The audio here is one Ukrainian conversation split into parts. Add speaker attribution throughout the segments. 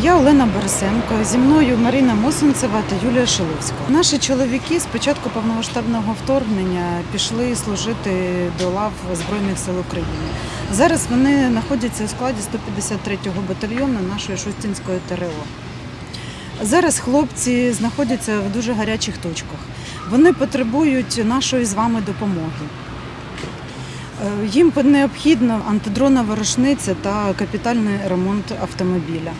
Speaker 1: Я Олена Борисенко. Зі мною Марина Мосинцева та Юлія Шиловська. Наші чоловіки з початку повномасштабного вторгнення пішли служити до лав Збройних сил України. Зараз вони знаходяться у складі 153-го батальйону нашої Шустинської ТРО. Зараз хлопці знаходяться в дуже гарячих точках. Вони потребують нашої з вами допомоги. Е, Їм необхідна антидронова рушниця та капітальний ремонт автомобіля.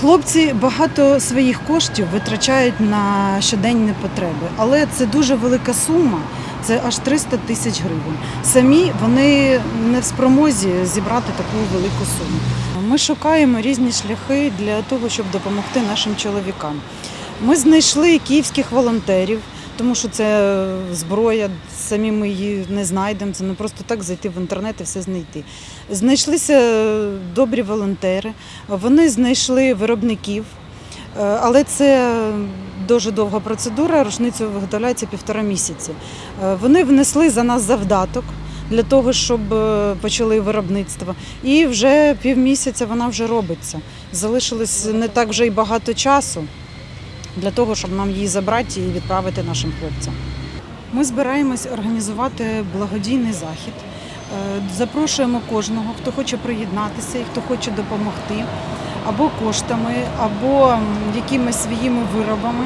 Speaker 1: Хлопці багато своїх коштів витрачають на щоденні потреби, але це дуже велика сума, це аж 300 тисяч гривень. Самі вони не в спромозі зібрати таку велику суму. Ми шукаємо різні шляхи для того, щоб допомогти нашим чоловікам. Ми знайшли київських волонтерів, тому що це зброя, самі ми її не знайдемо. Це не просто так зайти в інтернет і все знайти. Знайшлися добрі волонтери, вони знайшли виробників, е, але це дуже довга процедура. Рушницю виготовляється півтора місяці. Е, Вони внесли за нас завдаток. Для того, щоб е, почали виробництво. І вже півмісяця вона вже робиться. Залишилось не так вже й багато часу для того, щоб нам її забрати і відправити нашим хлопцям. Ми збираємось організувати благодійний захід. Е, Запрошуємо кожного, хто хоче приєднатися і хто хоче допомогти або коштами, або якимись своїми виробами.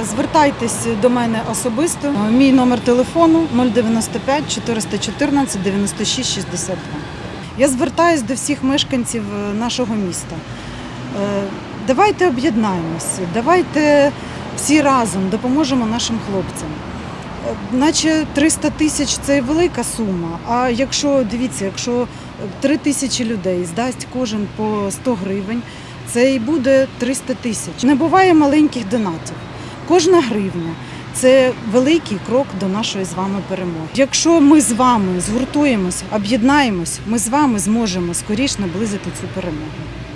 Speaker 1: Е, Звертайтесь до мене особисто. Е, Мій номер телефону 095 414 96 62. Я звертаюсь до всіх мешканців нашого міста. Давайте об'єднаємося, давайте всі разом допоможемо нашим хлопцям. Е, Наче 300 тисяч це велика сума. А якщо дивіться, якщо 3 тисячі людей здасть кожен по 100 гривень, це і буде 300 тисяч. Не буває маленьких донатів. Кожна гривня це великий крок до нашої з вами перемоги. Якщо ми з вами згуртуємось, об'єднаємось, ми з вами зможемо скоріш наблизити цю перемогу.